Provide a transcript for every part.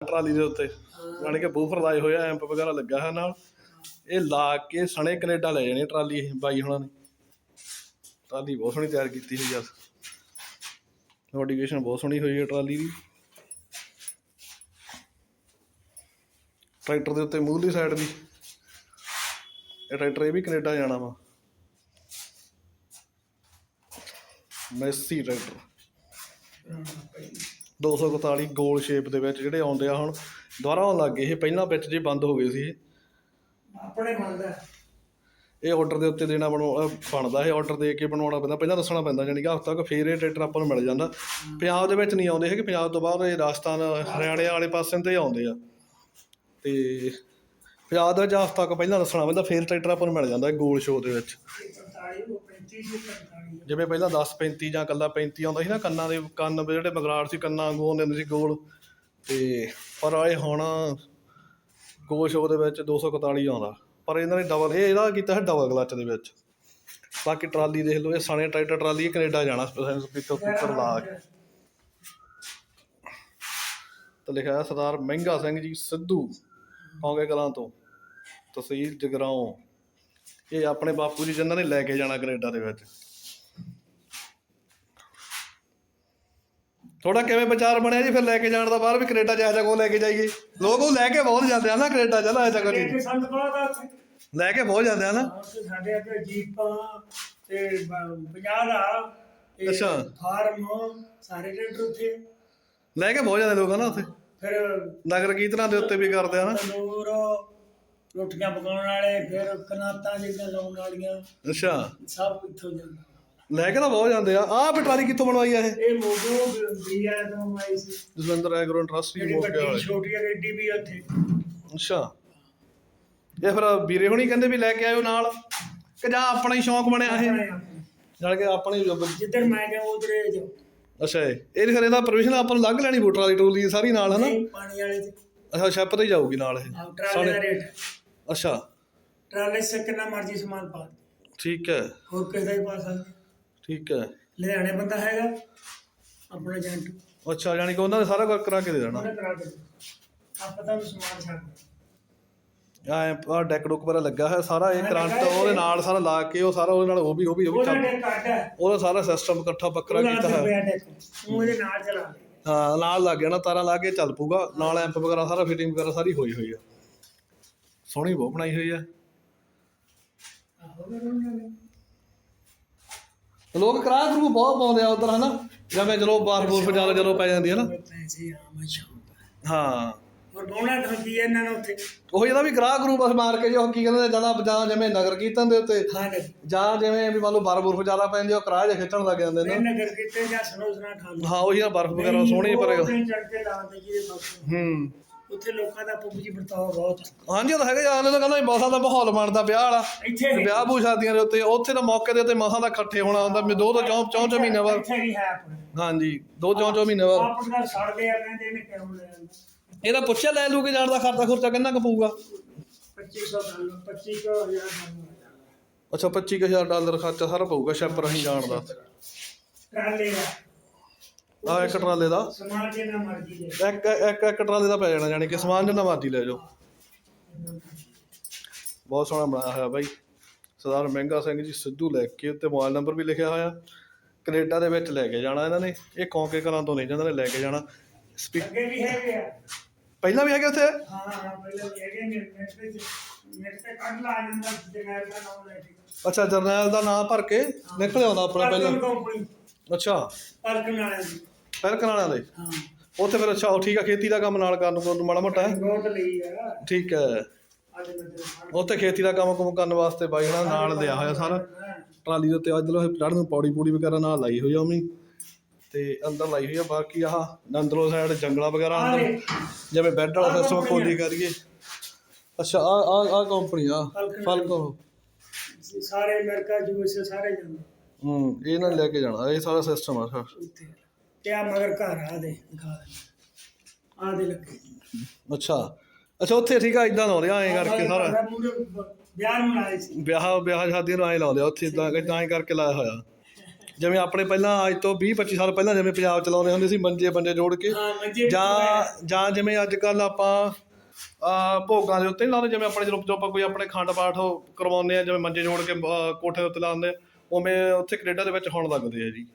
Trolley ਦੇ ਉੱਤੇ। ਜਾਣੀ ਕਿ ਬੂਫਰ ਲਾਏ ਹੋਏ ਐਂਪ ਵਗੈਰਾ ਲੱਗਾ ਹੈ ਨਾਲ। ਇਹ ਲਾ ਕੇ ਸਣੇ ਕੈਨੇਡਾ ਲੈ ਜਾਣੀ ਟਰਾਲੀ ਇਹ ਬਾਈ ਹੁਣਾਂ ਨੇ। ਟਰਾਲੀ ਬਹੁਤ ਸੋਹਣੀ ਤਿਆਰ ਕੀਤੀ ਹੋਈ ਆ। ਮੋਡੀਫਿਕੇਸ਼ਨ ਬਹੁਤ ਸੋਹਣੀ ਹੋਈ ਹੈ ਟਰਾਲੀ ਦੀ। ਟਰੈਕਟਰ ਦੇ ਉੱਤੇ ਮੂਹਰਲੀ ਸਾਈਡ ਦੀ। ਇਹ ਟਰੈਕਟਰ ਇਹ ਵੀ ਕੈਨੇਡਾ ਜਾਣਾ ਵਾ। Massey tractor. 241 ਗੋਲ ਸ਼ੇਪ ਦੇ ਵਿੱਚ ਜਿਹੜੇ ਆਉਂਦੇ ਆ ਹੁਣ ਦੁਬਾਰਾ ਆਉਣ ਲੱਗ ਗਏ। ਇਹ ਪਹਿਲਾਂ ਵਿੱਚ ਜੇ ਬੰਦ ਹੋ ਗਏ ਸੀ ਇਹ। ਆਪਣੇ ਮੰਨਦਾ ਇਹ ਆਰਡਰ ਦੇ ਉੱਤੇ ਦੇਣਾ ਬਣਾਉ ਅਹ ਬਣਦਾ ਇਹ ਆਰਡਰ ਦੇ ਕੇ ਬਣਾਉਣਾ ਪੈਂਦਾ। ਪਹਿਲਾਂ ਦੱਸਣਾ ਪੈਂਦਾ ਜਾਣੀ ਕਿ ਹਫ਼ਤਾ ਤੱਕ ਫੇਰ ਇਹ ਟਰੈਕਟਰ ਆਪਾਂ ਨੂੰ ਮਿਲ ਜਾਂਦਾ। ਪੰਜਾਬ ਦੇ ਵਿੱਚ ਨਹੀਂ ਆਉਂਦੇ ਹੈਗੇ। ਪੰਜਾਬ ਤੋਂ ਬਾਅਦ ਇਹ ਰਾਜਸਥਾਨ ਹਰਿਆਣੇ ਵਾਲੇ ਪਾਸੇ ਤੇ ਆਉਂਦੇ ਆ। ਤੇ ਪੰਜਾਬ ਦੇ ਵਿੱਚ ਹਫ਼ਤਾ ਤੱਕ ਪਹਿਲਾਂ ਦੱਸਣਾ ਪੈਂਦਾ ਫੇਰ ਟਰੈਕਟਰ ਆਪਾਂ ਨੂੰ ਮਿਲ ਜਾਂਦਾ ਗੋਲ ਸ਼ੋ ਦੇ ਵਿੱਚ 45 ਉਹ 35 ਸੀ 45 ਜਿਵੇਂ ਪਹਿਲਾਂ 10 35 ਜਾਂ ਕੱਲਾ 35 ਆਉਂਦਾ ਸੀ ਨਾ ਕੰਨਾਂ ਦੇ, ਕੰਨ ਜਿਹੜੇ ਮਗਰਾੜ ਸੀ, ਕੰਨਾਂ ਵਾਂਗੂ ਆਉਂਦੇ ਹੁੰਦੇ ਸੀ ਗੋਲ। ਤੇ ਪਰ ਇਹ ਹੁਣ ਗੋਲ ਸ਼ੋ ਦੇ ਵਿੱਚ 241 ਆਉਂਦਾ। ਪਰ ਇਹਨਾਂ ਨੇ ਡਬਲ ਇਹ ਇਹਦਾ ਕੀਤਾ ਹੈ ਡਬਲ ਕਲਚ ਦੇ ਵਿੱਚ। ਬਾਕੀ ਟਰਾਲੀ ਦੇਖ ਲਓ, ਇਹ ਸਾਣੇ ਟਰੈਕਟਰ ਟਰਾਲੀ ਕੈਨੇਡਾ ਜਾਣਾ ਸਪੀਕਰ ਸਪੀਕਰ ਲਾ ਕੇ। ਤੇ ਲਿਖਿਆ ਸਰਦਾਰ ਮਹਿੰਗਾ ਸਿੰਘ ਜੀ ਸਿੱਧੂ ਕੌਂਗੇ ਕਲਾਂ ਤੋਂ। ਤਹਿਸੀਲ ਜਗਰਾਉਂ। ਇਹ ਆਪਣੇ ਬਾਪੂ ਜੀ ਜਿਨ੍ਹਾਂ ਨੇ ਲੈ ਕੇ ਜਾਣਾ ਕੈਨੇਡਾ ਦੇ ਵਿੱਚ। ਥੋੜਾ ਕਿਵੇਂ ਵਿਚਾਰ ਬਣਿਆ ਜੀ? ਫਿਰ ਲੈ ਕੇ ਜਾਣ ਦਾ ਬਾਹਰ ਵੀ ਕੈਨੇਡਾ ਜਾ ਜਾ ਕੋ ਲੈ ਕੇ ਜਾਈਏ। ਲੋਕ ਉਹ ਲੈ ਕੇ ਬਹੁਤ ਜਾਂਦੇ ਆ ਨਾ ਕੈਨੇਡਾ ਚਲਾ ਜਾ। ਕਰੀ ਕਿ ਸੰਤ ਕੋਲ ਦਾ ਉੱਥੇ ਲੈ ਕੇ ਬਹੁਤ ਜਾਂਦੇ ਆ ਨਾ। ਸਾਡੇ ਅੱਗੇ ਜੀਪਾਂ ਤੇ 50 ਦਾ ਤੇ ਅੱਛਾ। ਫਾਰਮ ਸਾਰੇ ਟਰੈਕਟਰ ਉੱਥੇ। ਲੈ ਕੇ ਬਹੁਤ ਜਾਂਦੇ ਲੋਕ ਆ ਨਾ ਉੱਥੇ। ਫਿਰ ਨਗਰ ਕੀਰਤਨਾਂ ਦੇ ਉੱਤੇ ਵੀ ਕਰਦੇ ਆ ਨਾ। ਤੰਦੂਰ ਰੋਟੀਆਂ ਪਕਾਉਣ ਵਾਲੇ ਫਿਰ ਕਨਾਤਾਂ ਜਿਹੜੀਆਂ ਲਾਉਣ ਵਾਲੀਆਂ ਅੱਛਾ। ਸਭ ਇੱਥੋਂ ਜਾਂਦਾ। ਲੈ ਕੇ ਤਾਂ ਬਹੁਤ ਜਾਂਦੇ ਆ। ਆਹ ਪਟਵਾਰੀ ਕਿੱਥੋਂ ਬਣਵਾਈ ਆ ਇਹ? ਇਹ ਮੋਗੋ ਬੀਆ ਤੋਂ ਆਈ ਸੀ। ਜਸਵਿੰਦਰ ਐਗਰੋ ਇੰਡਸਟਰੀ ਜਿਹੜੀ ਮੋਕੇ ਵੱਡੀ ਵਾਲੇ। ਛੋਟੀ ਆ ਗੱਡੀ ਵੀ ਉੱਥੇ। ਅੱਛਾ। ਇਹ ਫਿਰ ਵੀਰੇ ਹੁਣੀ ਕਹਿੰਦੇ ਵੀ ਲੈ ਕੇ ਆਇਓ ਨਾਲ। ਕਿ ਜਾਂ ਆਪਣਾ ਹੀ ਸ਼ੌਂਕ ਬਣਿਆ ਇਹ। ਜਾਣ ਕੇ ਆਪਣੀ ਜਿੱਧਰ ਮੈਂ ਗਿਆ ਉਧਰੇ ਜੋ। ਅੱਛਾ ਇਹ। ਇਹ ਫਿਰ ਇਹਦਾ ਪਰਮਿਸ਼ਨ ਆਪਾਂ ਨੂੰ ਲੱਗ ਲੈਣੀ ਵੋਟਰ ਵਾਲੀ ਟੋਲੀ ਸਾਰੀ ਨਾਲ ਹਨਾ? ਨਹੀਂ, ਪਾਣੀ ਵਾਲੇ ਤੇ। ਅੱਛਾ ਸ਼ੈਪ ਤੇ ਹੀ ਜਾਊਗੀ ਨਾਲ ਇਹ। ਦਾ ਰੇਟ। ਅੱਛਾ। ਟਰਾਲੇ ਸੇ ਕਿੰਨਾ ਮਰਜ਼ੀ ਸਮਾਨ ਪਾ ਦੇ। ਠੀਕ ਹੈ। ਹੋਰ ਕਿਸੇ ਦਾ ਹੀ ਪਾ ਸਕਦੇ। ਠੀਕ ਹੈ। ਲੁਧਿਆਣੇ ਬੰਦਾ ਹੈਗਾ ਆਪਣਾ ਏਜੰਟ। ਅੱਛਾ ਯਾਨੀ ਕਿ ਉਹਨਾਂ ਨੇ ਸਾਰਾ ਕੁਝ ਕਰਾ ਕੇ ਦੇ ਦੇਣਾ। ਉਹਨੇ ਕਰਾ ਦੇ ਆਪਾਂ ਤਾਂ ਸਮਾਨ ਛੱਡ ਆ ਡੈਕ ਡੁੱਕ ਪਰ ਲੱਗਾ ਹੈ ਸਾਰਾ ਇਹ ਕਰੰਟ ਉਹਦੇ ਨਾਲ ਸਾਰਾ ਲਾ ਕੇ ਉਹ ਸਾਰਾ ਉਹਦੇ ਨਾਲ ਉਹ ਵੀ ਉਹ ਵੀ ਉਹ ਵੀ ਉਹਦਾ ਡੈਕ ਹੈ। ਉਹਦਾ ਸਾਰਾ ਸਿਸਟਮ ਇਕੱਠਾ ਬੱਕਰਾ ਕੀਤਾ ਹੈ ਪਿਆ ਡੈਕ ਉਹ ਇਹਦੇ ਨਾਲ ਚਲਾ ਹਾਂ ਨਾਲ ਲੱਗ ਤਾਰਾਂ ਲਾ ਕੇ ਚੱਲ ਪੂਗਾ ਨਾਲ ਐਂਪ ਵਗੈਰਾ ਸਾਰਾ ਫਿਟਿੰਗ ਵਗੈਰਾ ਸਾਰੀ ਹੋਈ ਹੋਈ ਆ ਸੋਹਣੀ ਬਹੁਤ ਬਣਾਈ ਹੋਈ ਆ। ਲੋਕ ਕਿਰਾਇਆ ਕਰੂ ਬਹੁਤ ਪਾਉਂਦੇ ਆ ਉਧਰ ਹਨਾ? ਜਿਵੇਂ ਚਲੋ ਬਾਰ ਬੂਰ ਜ਼ਿਆਦਾ ਜਦੋਂ ਪੈ ਜਾਂਦੀ ਹੈ ਨਾ। ਸ਼ੌਂਕ ਹੈ ਹਾਂ। ਹੋਰ ਬੋਣਾ ਠੱਗੀ ਇਹਨਾਂ ਨੇ ਉੱਥੇ? ਉਹ ਇਹਦਾ ਵੀ ਕਿਰਾਇਆ ਕਰੂ ਬਸ ਮਾਰ ਕੇ ਜੋ ਕੀ ਕਹਿੰਦੇ ਜ਼ਿਆਦਾ ਜਾਂ ਜਿਵੇਂ ਨਗਰ ਕੀਰਤਨ ਦੇ ਉੱਤੇ ਹਾਂ ਜਾਂ ਜਿਵੇਂ ਵੀ ਮੰਨ ਲਓ ਬਰਫ਼ ਬੁਰਫ ਜ਼ਿਆਦਾ ਪੈਂਦੀ ਆ, ਉਹ ਕਿਰਾਇਆ ਜਿਹਾ ਖਿੱਚਣ ਲੱਗ ਜਾਂਦੇ ਨੇ। ਨਗਰ ਜਾਂ ਹਾਂ ਉਹੀ ਨਾ ਬਰਫ਼ ਵਗੈਰਾ ਸੋਹਣੀ ਪਰ ਚੜ ਕੇ ਲਾਉਂਦੇ ਜਿਹਦੇ ਬਸ ਹੂੰ। ਉੱਥੇ ਲੋਕਾਂ ਦਾ ਪਬਜੀ ਵਰਤਾਓ ਬਹੁਤ। ਆ। ਹਾਂਜੀ ਉਹ ਤਾਂ ਹੈਗਾ ਯਾਰ ਤਾਂ ਕਹਿੰਦਾ ਮੌਸਮ ਦਾ ਮਾਹੌਲ ਬਣਦਾ ਵਿਆਹ ਵਾਲਾ। ਇੱਥੇ ਵਿਆਹ ਬੂ ਸ਼ਾਦੀਆਂ ਦੇ ਉੱਤੇ ਉੱਥੇ ਤਾਂ ਮੌਕੇ ਦੇ ਉੱਤੇ ਮਸਾਂ ਦਾ ਇਕੱਠੇ ਹੋਣਾ ਹੁੰਦਾ ਵੀ ਦੋ ਤੋਂ ਚੌਂ ਚੌਂ ਚੌਂ ਮਹੀਨੇ ਬਾਅਦ। ਇੱਥੇ ਵੀ ਹੈ ਆਪਣੇ। ਹਾਂਜੀ ਦੋ ਚੌਂ ਚੌਂ ਮਹੀਨੇ ਬਾਅਦ। ਆਪ ਦਾ ਸੜਦੇ ਆ ਕਹਿੰਦੇ ਨੇ ਕਿਉਂ ਲੈ ਆਂਦਾ ਇਹਦਾ ਪੁੱਛਿਆ ਲੈ ਲੂ ਕੇ ਜਾਣ ਦਾ ਖਰਚਾ ਖੁਰਚਾ ਕਿੰਨਾ ਕੁ ਪਊਗਾ? 2500 ਡਾਲਰ 2500 ਹਜ਼ਾਰ ਡਾਲਰ। ਅੱਛਾ 25000 ਡਾਲਰ ਖਰਚਾ ਸਾਰਾ ਪਊਗਾ ਸ਼ੈਪ ਰਾਹੀਂ ਜਾਣ ਦਾ। ਟਰਾਲੇ ਦਾ। ਆ ਇੱਕ ਟਰਾਲੇ ਦਾ। ਸਮਾਨ ਜਿੰਨਾ ਮਰਜ਼ੀ ਦੇ ਇੱਕ ਇੱਕ ਇੱਕ ਟਰਾਲੇ ਦਾ ਪੈ ਜਾਣਾ ਯਾਨੀ ਕਿ ਸਮਾਨ ਜਿੰਨਾ ਮਰਜ਼ੀ ਲੈ ਜਾਓ ਬਹੁਤ ਸੋਹਣਾ ਬਣਾਇਆ ਹੋਇਆ ਬਾਈ। ਸਰਦਾਰ ਮਹਿੰਗਾ ਸਿੰਘ ਜੀ ਸਿੱਧੂ ਲੈ ਕੇ ਉੱਤੇ ਮੋਬਾਈਲ ਨੰਬਰ ਵੀ ਲਿਖਿਆ ਹੋਇਆ। ਕੈਨੇਡਾ ਦੇ ਵਿੱਚ ਲੈ ਕੇ ਜਾਣਾ ਇਹਨਾਂ ਨੇ। ਇਹ ਕੌਂਕੇ ਘਰਾਂ ਤੋਂ ਨਹੀਂ ਜਾਂਦੇ ਲੈ ਕੇ ਜਾਣਾ। ਸਪੀਕ ਅੱਗੇ ਵੀ ਹੈਗੇ ਆ। ਪਹਿਲਾਂ ਵੀ ਹੈਗੇ ਉੱਥੇ? ਹਾਂ ਹਾਂ ਪਹਿਲਾਂ ਵੀ ਹੈਗੇ ਨੇ। ਨੈਟ ਤੇ ਨੈਟ ਤੇ ਕੱਢ ਲਾ ਜਾਂਦਾ ਜਨਰਲ ਦਾ ਨਾਮ ਲੈ ਕੇ। ਅੱਛਾ ਜਰਨੈਲ ਦਾ ਨਾਮ ਭਰ ਕੇ ਨਿਕਲ ਆਉਂਦਾ ਆਪਣਾ ਪਹਿਲਾਂ। ਕੰਪਨੀ। ਅੱਛਾ। ਪਾਰਕਨ ਵਾਲਿਆਂ ਦੀ। ਫਿਰ ਕਰਾਣਾ ਦੇ। ਹਾਂ। ਉੱਥੇ ਫਿਰ ਅੱਛਾ ਉਹ ਠੀਕ ਆ ਖੇਤੀ ਦਾ ਕੰਮ ਨਾਲ ਕਰਨ ਨੂੰ ਮਾੜਾ ਮੋਟਾ ਹੈ। ਗੋਟ ਲਈ ਆ। ਠੀਕ ਹੈ। ਅੱਜ ਮੈਂ ਉੱਥੇ ਖੇਤੀ ਦਾ ਕੰਮ ਕੁਮ ਕਰਨ ਵਾਸਤੇ ਬਾਈ ਹਣਾ ਨਾਲ ਲਿਆ ਹੋਇਆ ਸਾਰਾ। ਟਰਾਲੀ ਦੇ ਉੱਤੇ ਅੱਜ ਲੋ ਚੜ੍ਹਨ ਨੂੰ ਪੌੜੀ ਪੂੜੀ ਵਗੈਰਾ ਨਾਲ ਲਾਈ ਹੋਈ ਆ ਉਮੀ ਤੇ ਅੰਦਰ ਲਾਈ ਹੋਈ ਆ ਬਾਕੀ ਆਹ ਅੰਦਰੋਂ ਸਾਈਡ ਜੰਗਲਾ ਵਗੈਰਾ ਅੰਦਰ। ਜਿਵੇਂ ਬੈੱਡ ਵਾਲਾ ਸਿਸਟਮ ਕੋਲੀ ਕਰੀਏ। ਅੱਛਾ ਆ ਆ ਆ ਕੰਪਨੀ ਆ ਫਲਕੋ ਸਾਰੇ ਅਮਰੀਕਾ ਯੂਐਸਏ ਸਾਰੇ ਜਾਂਦੇ ਹੂੰ ਇਹ ਨਾਲ ਲੈ ਕੇ ਜਾਣਾ ਇਹ ਸਾਰਾ ਸਿਸਟਮ ਆ। ਸਰ ਤੇ ਆ ਮਗਰ ਘਰ ਆ ਦੇ ਦਿਖਾ ਦੇ। ਆ ਦੇ ਲੱਗੇ। ਅੱਛਾ। ਅੱਛਾ ਉੱਥੇ ਠੀਕ ਆ ਇਦਾਂ ਲਾਉਂਦੇ ਆ ਐਂ ਕਰਕੇ ਸਾਰਾ ਵਿਆਹ ਨੂੰ ਆਏ ਸੀ। ਵਿਆਹ ਵਿਆਹ ਸ਼ਾਦੀਆਂ ਨੂੰ ਐਂ ਲਾਉਂਦੇ ਆ ਉੱਥੇ ਇਦਾਂ ਇਦਾਂ ਐਂ ਕਰਕੇ ਲਾਇਆ ਹੋਇਆ। ਜਿਵੇਂ ਆਪਣੇ ਪਹਿਲਾਂ ਅੱਜ ਤੋਂ 20 25 ਸਾਲ ਪਹਿਲਾਂ ਜਿਵੇਂ ਪੰਜਾਬ ਚਲਾਉਂਦੇ ਹੁੰਦੇ ਸੀ ਮੰਜੇ ਬੰਦੇ ਜੋੜ ਕੇ। ਜਾਂ ਜਾਂ ਜਿਵੇਂ ਅੱਜ ਕੱਲ ਆਪਾਂ ਆ ਭੋਗਾਂ ਦੇ ਉੱਤੇ ਲਾਉਂਦੇ ਜਿਵੇਂ ਆਪਣੇ ਜਦੋਂ ਆਪਾਂ ਕੋਈ ਆਪਣੇ ਖੰਡ ਪਾਠ ਕਰਵਾਉਂਦੇ ਆ ਜਿਵੇਂ ਮੰਜੇ ਜੋੜ ਕੇ ਕੋਠੇ ਦੇ ਉੱਤੇ ਲਾਉਂਦੇ ਉਵੇਂ ਉੱਥੇ ਕੈਨੇਡਾ ਦੇ ਵਿੱਚ ਹੋਣ ਲੱਗਦੇ ਆ ਜੀ।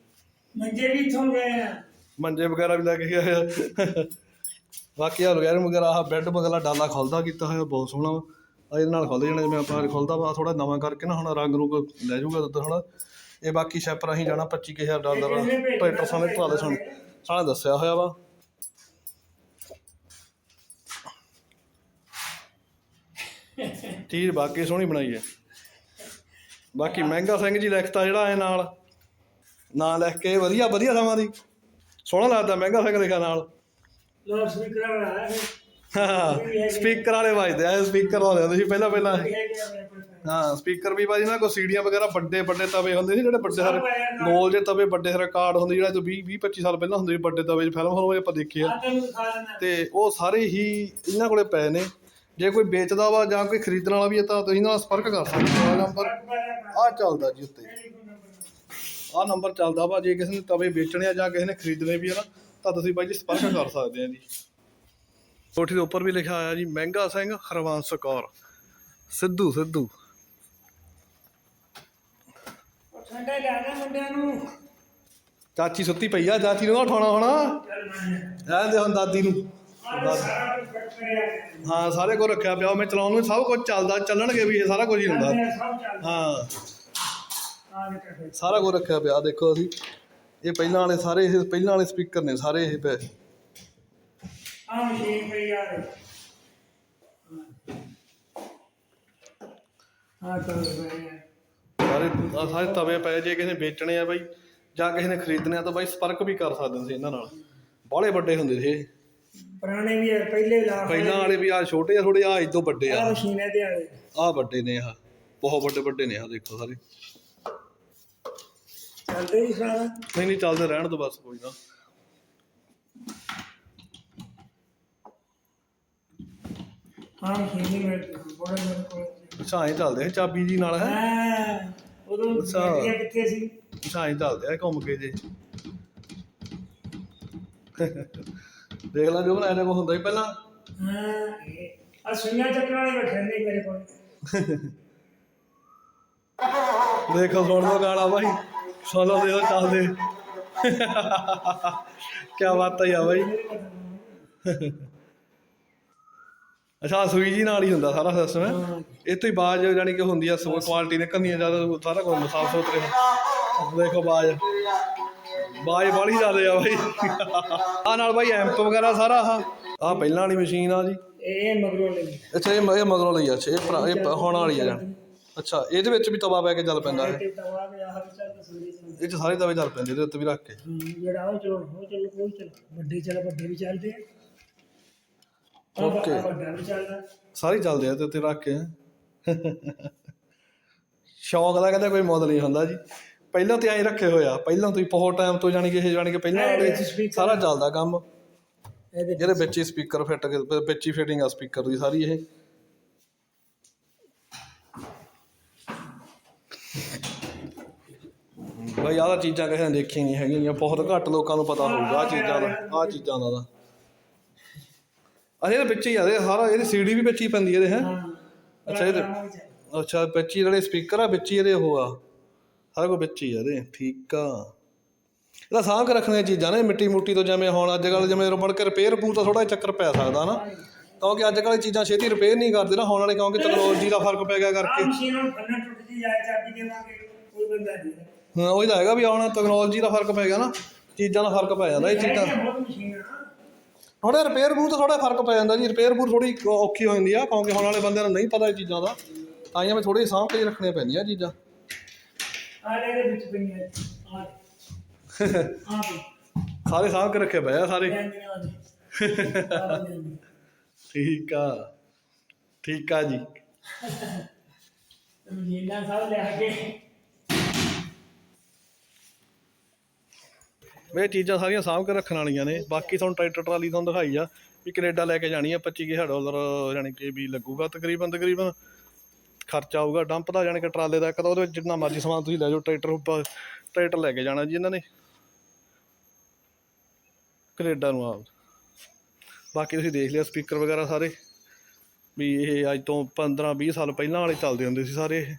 ਮੰਜੇ ਵੀ ਇੱਥੋਂ ਗਏ ਆ। ਮੰਜੇ ਵਗੈਰਾ ਵੀ ਲੱਗ ਗਏ ਆ। ਬਾਕੀ ਆ ਵਗੈਰਾ ਵਗੈਰਾ ਆਹ ਬੈੱਡ ਵਗੈਰਾ ਡਾਲਾ ਖੁੱਲਦਾ ਕੀਤਾ ਹੋਇਆ ਬਹੁਤ ਸੋਹਣਾ ਵਾ। ਆਹ ਇਹਦੇ ਨਾਲ ਖੁੱਲ ਜਾਣਾ ਜਿਵੇਂ ਆਪਾਂ ਖੁੱਲਦਾ ਵਾ ਥੋੜਾ ਨਵਾਂ ਕਰਕੇ ਨਾ ਹੁਣ ਰੰਗ ਰੂਗ ਲੈ ਜਾਊਗਾ ਦੁੱਧ ਹੁਣ ਇਹ ਬਾਕੀ ਸ਼ੈਪ ਰਾਹੀਂ ਜਾਣਾ 25000 ਡਾਲਰ ਟਰੈਕਟਰ ਭਰਾ ਦੇ ਸਾਨੂੰ ਸਾਨੇ ਦੱਸਿਆ ਹੋਇਆ ਵਾ। ਚੀਜ਼ ਬਾਕੀ ਸੋਹਣੀ ਬਣਾਈ ਹੈ। ਬਾਕੀ ਮਹਿੰਗਾ ਸਿੰਘ ਜੀ ਲਿਖਤਾ ਜਿਹੜਾ ਇਹ ਨਾਲ। ਨਾਂ ਲਿਖ ਕੇ ਵਧੀਆ ਵਧੀਆ ਸਮਾਂ ਦੀ। ਸੋਹਣਾ ਲੱਗਦਾ ਮਹਿੰਗਾ ਸਿੰਘ ਲਿਖਿਆ ਨਾਲ। ਸਪੀਕਰ ਵਾਲਾ ਹੈ। ਸਪੀਕਰ ਵਾਲੇ ਵੱਜਦੇ ਆ ਸਪੀਕਰ ਲਾਉਂਦੇ ਹੁੰਦੇ ਸੀ ਪਹਿਲਾਂ ਪਹਿਲਾਂ। ਹਾਂ ਸਪੀਕਰ ਵੀ ਭਾਜੀ ਨਾ ਕੋਈ ਸੀੜੀਆਂ ਵਗੈਰਾ ਵੱਡੇ ਵੱਡੇ ਤਵੇ ਹੁੰਦੇ ਸੀ ਜਿਹੜੇ ਵੱਡੇ ਸਾਰੇ ਗੋਲ ਜੇ ਤਵੇ ਵੱਡੇ ਸਾਰੇ ਕਾਰਡ ਹੁੰਦੇ ਜਿਹੜਾ ਤੋਂ 20 20 25 ਸਾਲ ਪਹਿਲਾਂ ਹੁੰਦੇ ਸੀ ਵੱਡੇ ਤਵੇ ਫਿਲਮ ਫਿਲਮ ਆਪਾਂ ਦੇਖੀ ਆ। ਤੇ ਉਹ ਸਾਰੇ ਹੀ ਇਹਨਾਂ ਕੋਲੇ ਪਏ ਨੇ। ਜੇ ਕੋਈ ਵੇਚਦਾ ਵਾ ਜਾਂ ਕੋਈ ਖਰੀਦਣ ਵਾਲਾ ਵੀ ਹੈ ਤਾਂ ਤੁਸੀਂ ਨਾਲ ਸੰਪਰਕ ਕਰ ਸਕਦੇ ਹੋ। ਨੰਬਰ ਆ ਚੱਲਦਾ ਜੀ ਉੱਤੇ। ਆਹ ਨੰਬਰ ਚੱਲਦਾ ਵਾ ਜੇ ਕਿਸੇ ਨੇ ਤਵੇ ਵੇਚਣੇ ਆ ਜਾਂ ਕਿਸੇ ਨੇ ਖਰੀਦਣੇ ਵੀ ਆ ਨਾ ਤਾਂ ਤੁਸੀਂ ਬਾਈ ਜੀ ਸੰਪਰਕ ਕਰ ਸਕਦੇ ਆ ਜੀ। ਕੋਠੀ ਦੇ ਉੱਪਰ ਵੀ ਲਿਖਿਆ ਆਇਆ ਜੀ ਮਹਿੰਗਾ ਸਿੰਘ ਹਰਵੰਸ ਕੌਰ। ਸਿੱਧੂ ਸਿੱਧੂ। ਠੰਡੇ ਲਿਆਣਾ ਮੁੰਡਿਆਂ ਨੂੰ। ਚਾਚੀ ਸੁੱਤੀ ਪਈ ਆ ਚਾਚੀ ਨੂੰ ਨਾ ਉਠਾਉਣਾ ਹੋਣਾ। ਰਹਿਣ ਦੇ ਹੁਣ ਦਾਦੀ ਨੂੰ। ਹਾਂ ਸਾਰੇ ਕੁਝ ਰੱਖਿਆ ਪਿਆ ਮੈਂ ਚਲਾਉਣ ਨੂੰ ਸਭ ਕੁਝ ਚੱਲਦਾ ਚੱਲਣਗੇ ਵੀ ਇਹ ਸਾਰਾ ਕੁਝ ਹੀ ਹੁੰਦਾ। ਹਾਂ। ਸਾਰਾ ਕੁਝ ਰੱਖਿਆ ਪਿਆ। ਦੇਖੋ ਅਸੀਂ। ਇਹ ਪਹਿਲਾਂ ਵਾਲੇ ਸਾਰੇ ਇਹ ਪਹਿਲਾਂ ਵਾਲੇ ਸਪੀਕਰ ਨੇ ਸਾਰੇ ਇਹ ਪਏ। ਆ ਮਸ਼ੀਨ ਪਈ ਆ। ਰਹੀ ਆ। ਕਰ ਰਹੇ ਸਾਰੇ ਤਵੇ ਪਏ ਜੇ ਕਿਸੇ ਨੇ ਵੇਚਣੇ ਆ ਬਾਈ ਜਾਂ ਕਿਸੇ ਨੇ ਖਰੀਦਣੇ ਆ ਤਾਂ ਬਾਈ ਸੰਪਰਕ ਵੀ ਕਰ ਸਕਦੇ ਸੀ ਇਹਨਾਂ ਨਾਲ। ਬਾਹਲੇ ਵੱਡੇ ਹੁੰਦੇ ਸੀ ਪੁਰਾਣੇ ਵੀ ਆ, ਪਹਿਲੇ ਲਾ ਪਹਿਲਾਂ ਵਾਲੇ ਵੀ ਆ ਛੋਟੇ ਆ ਥੋੜੇ ਆ ਇਦੋਂ ਵੱਡੇ ਆ। ਆ ਮਸ਼ੀਨ ਇਹਦੇ ਵਾਲੇ ਆ ਵੱਡੇ ਨੇ ਆ ਬਹੁਤ ਵੱਡੇ ਵੱਡੇ ਨੇ ਆ ਦੇਖੋ ਸਾਰੇ। ਚੱਲਦੇ ਹੀ ਸਾਰਾ। ਨਹੀਂ ਨਹੀਂ ਚੱਲਦੇ ਰਹਿਣ ਤੋਂ ਬਸ ਕੋਈ ਨਾ। ਹਾਂ ਮਸ਼ੀਨ ਹੀ ਮੇਰੇ ਕੋਲ ਬੜਾ ਮੇਰੇ ਕੋਲ ਅੱਛਾ ਐਂ ਚੱਲਦੇ ਆ ਚਾਬੀ ਜੀ ਨਾਲ ਹੈ? ਹਾਂ ਉਦੋਂ ਅੱਛਾ। ਗੱਡੀਆਂ ਕਿੱਥੇ ਸੀ? ਅੱਛਾ ਐਂ ਚੱਲਦੇ ਆ ਘੁੰਮ ਕੇ ਜੇ। ਦੇਖ ਲੈ ਜੋ ਬਣਾਇਆ ਕੋ ਹੁੰਦਾ ਹੀ ਪਹਿਲਾਂ। ਹਾਂ ਆ ਸੁਈਆਂ ਚੱਕਣ ਵਾਲੇ ਬੈਠੇ ਨੇ ਮੇਰੇ ਕੋਲ। ਦੇਖੋ ਸੁਣ ਲਓ ਗਾਣਾ ਭਾਈ ਸੁਣ ਲਓ ਦੇਖੋ ਚੱਲਦੇ ਕੀ ਬਾਤ ਹੈ ਆ ਭਾਈ ਅੱਛਾ ਸੂਈ ਜੀ ਨਾਲ ਹੀ ਹੁੰਦਾ ਸਾਰਾ ਸਿਸਟਮ ਹੈ? ਇਹ ਤੋਂ ਹੀ ਬਾਜ ਜਾਨੀ ਕਿ ਹੁੰਦੀ ਆ ਸੋ ਕੁਆਲਿਟੀ ਨਿਕਲਦੀ ਆ ਜ਼ਿਆਦਾ ਸਾਰਾ ਕੁਝ ਸਾਫ਼ ਸੁਥਰੇ ਦੇਖੋ ਬਾਜ। ਬਾਜ ਬਾਲੀ ਜ਼ਿਆਦੇ ਆ ਭਾਈ ਆ ਨਾਲ ਭਾਈ ਐਂਪ ਵਗੈਰਾ ਸਾਰਾ ਆ ਆ ਪਹਿਲਾਂ ਵਾਲੀ ਮਸ਼ੀਨ ਆ ਜੀ। ਇਹ ਮਗਰੋਂ ਲਈ ਅੱਛਾ ਇਹ ਮਗਰੋਂ ਲਈ ਆ ਅੱਛਾ ਇਹ ਹੁਣ ਵਾਲੀ ਆ ਜਾਨ ਅੱਛਾ ਇਹਦੇ ਵਿੱਚ ਵੀ ਤਵਾ ਪੈ ਕੇ ਚੱਲ ਪੈਂਦਾ ਹੈ ਤੇ ਤਵਾ ਗਿਆ ਹਰ ਚੱਲ ਤਸਵੀਰ ਚ ਇਹ ਚ ਸਾਰੇ ਤਵੇ ਚੱਲ ਪੈਂਦੇ ਇਹਦੇ ਉੱਤੇ ਵੀ ਰੱਖ ਕੇ। ਹਮ, ਜਿਹੜਾ ਉਹ ਚਲੋ ਉਹ ਚਲੋ ਕੋਈ ਚਲੋ। ਵੱਡੇ ਚਲ ਵੱਡੇ ਵੀ ਚੱਲਦੇ ਆ। ਆਹ ਵੱਡਾ- Okay. ਵੱਡਾ ਵੀ ਚੱਲਦਾ। ਸਾਰੇ ਚੱਲਦੇ ਆ ਤੇ ਉੱਤੇ ਰੱਖ ਕੇ। ਸ਼ੌਂਕ ਦਾ ਕਹਿੰਦਾ ਕੋਈ ਮੁੱਲ ਨਹੀਂ ਹੁੰਦਾ ਜੀ। ਪਹਿਲਾਂ ਤੇ ਐਂ ਰੱਖੇ ਹੋਇਆ ਪਹਿਲਾਂ ਤੋਂ ਹੀ ਬਹੁਤ ਟਾਈਮ ਤੋਂ ਜਾਣੀ ਕਿ ਇਹ ਜਾਣੀ ਕਿ ਪਹਿਲਾਂ ਵਾਲੇ speaker ਸਾਰਾ ਚੱਲਦਾ ਕੰਮ। ਇਹਦੇ ਇਹਦੇ ਵਿੱਚ। ਹੀ ਸਪੀਕਰ ਫਿੱਟ ਕੇ ਵਿੱਚ ਹੀ ਫਿਟਿੰਗ ਆ ਸਪੀਕਰ ਦੀ ਸਾਰੀ ਇਹ। ਬਈ ਆਹ ਚੀਜ਼ਾਂ ਕਿਸੇ ਨੇ ਦੇਖੀਆਂ ਨਹੀਂ ਹੈਗੀਆਂ। ਬਹੁਤ ਘੱਟ ਲੋਕਾਂ ਨੂੰ ਪਤਾ ਹੋਊਗਾ ਆ ਚੀਜ਼ਾਂ ਦਾ ਆ ਚੀਜ਼ਾਂ ਦਾ। ਅਰੇ ਇਹਦੇ ਵਿੱਚ ਹੀ ਆ ਇਹ ਸਾਰਾ ਇਹਦੀ ਸੀਡੀ ਵੀ ਵਿੱਚ ਹੀ ਪੈਂਦੀ ਇਹਦੇ ਹੈ? ਅੱਛਾ, ਇਹਦੇ-। ਅੱਛਾ ਵਿੱਚ ਹੀ ਜਿਹੜੇ ਸਪੀਕਰ ਆ ਵਿੱਚ ਹੀ ਇਹਦੇ ਉਹ ਆ। ਸਾਰਾ ਕੁਝ ਵਿੱਚ ਹੀ ਆ ਇਹਦੇ ਠੀਕ ਆ। ਇਹਦਾ ਸਾਂਭ ਕੇ ਰੱਖਣੀਆਂ ਚੀਜ਼ਾਂ ਨੇ ਮਿੱਟੀ ਮੁੱਟੀ ਤੋਂ ਜਿਵੇਂ ਹੁਣ ਅੱਜ ਕੱਲ੍ਹ ਜਿਵੇਂ ਰਬੜ ਕੇ ਰਿਪੇਅਰ ਪੂ ਤਾਂ ਥੋੜਾ ਚੱਕਰ ਪੈ ਸਕਦਾ ਨਾ ਕਿਉਂਕਿ ਅੱਜ ਕੱਲ੍ਹ ਇਹ ਚੀਜ਼ਾਂ ਛੇਤੀ ਰਿਪੇਅਰ ਨਹੀਂ ਕਰਦੇ ਨਾ ਹੁਣ ਵਾਲੇ ਕਿਉਂਕਿ ਟੈਕਨੋਲੋਜੀ ਦਾ ਫ਼ਰਕ ਪੈ ਗਿਆ ਆਹ ਕਰਕੇ। ਮਸ਼ੀਨ ਨੂੰ ਫੰਨਾ ਟੁੱਟ ਜੀ ਜਾਏ ਚਾਬੀ ਦੇਵਾਂਗੇ ਕੋਈ ਬੰਦਾ ਨਹੀਂ। ਹੈ ਉਹੀ ਤਾਂ ਹੈਗਾ ਵੀ ਹੁਣ ਟੈਕਨੋਲੋਜੀ ਦਾ ਫ਼ਰਕ ਪੈ ਗਿਆ ਨਾ ਚੀਜ਼ਾਂ ਦਾ ਫ਼ਰਕ ਪੈ ਜਾਂਦਾ ਇਹ ਚੀਜ਼ਾਂ। ਥੋੜਾ ਰਿਪੇਅਰ ਬੂਥ ਥੋੜਾ ਫ਼ਰਕ ਪੈ ਜਾਂਦਾ ਜੀ ਰਿਪੇਅਰ ਬੂਥ ਥੋੜੀ ਔਖੀ ਹੋ ਜਾਂਦੀ ਆ ਕਿਉਂਕਿ ਹੁਣ ਵਾਲੇ ਬੰਦਿਆਂ ਨੂੰ ਨਹੀਂ ਪਤਾ ਇਹ ਚੀਜ਼ਾਂ ਦਾ। ਤਾਂ ਹੀ ਮੈਂ ਥੋੜੀ ਸਾਂਭ ਕੇ ਰੱਖਣੀਆਂ ਪੈਂਦੀਆਂ ਚੀਜ਼ਾਂ। ਆ ਇਹਦੇ ਵਿੱਚ ਪਈਆਂ ਆ ਸਾਰੇ ਸਾਂਭ ਕੇ ਰੱਖੇ ਪਏ ਆ ਸਾਰੇ। ਠੀਕ ਆ ਠੀਕ ਆ ਜੀ। ਮਸ਼ੀਨਾਂ ਸਭ ਲਿਆ ਕੇ। ਵੀ ਇਹ ਚੀਜ਼ਾਂ ਸਾਰੀਆਂ ਸਾਂਭ ਕੇ ਰੱਖਣ ਵਾਲੀਆਂ ਨੇ। ਬਾਕੀ ਤੁਹਾਨੂੰ ਟਰੈਕਟਰ ਟਰਾਲੀ ਤੁਹਾਨੂੰ ਦਿਖਾਈ ਆ ਵੀ ਕੈਨੇਡਾ ਲੈ ਕੇ ਜਾਣੀ ਆ 25000 ਡਾਲਰ ਯਾਨੀ ਕਿ ਵੀ ਲੱਗੂਗਾ ਤਕਰੀਬਨ ਤਕਰੀਬਨ ਖਰਚਾ ਆਊਗਾ। ਡੰਪ ਦਾ ਜਾਣੀ ਕਿ ਟਰਾਲੇ ਦਾ ਇੱਕ ਤਾਂ ਉਹਦੇ ਵਿੱਚ ਜਿੰਨਾ ਮਰਜ਼ੀ ਸਮਾਨ ਤੁਸੀਂ ਲੈ ਜਾਓ, ਟਰੈਕਟਰ ਉੱਪਰ ਟਰੈਕਟਰ ਲੈ ਕੇ ਜਾਣਾ ਜੀ ਇਹਨਾਂ ਨੇ। ਕੈਨੇਡਾ ਨੂੰ ਆਪ। ਬਾਕੀ ਤੁਸੀਂ ਦੇਖ ਲਿਆ ਸਪੀਕਰ ਵਗੈਰਾ ਸਾਰੇ। ਵੀ ਇਹ ਅੱਜ ਤੋਂ 15 20 ਸਾਲ ਪਹਿਲਾਂ ਵਾਲੇ ਚੱਲਦੇ ਹੁੰਦੇ ਸੀ ਸਾਰੇ ਇਹ।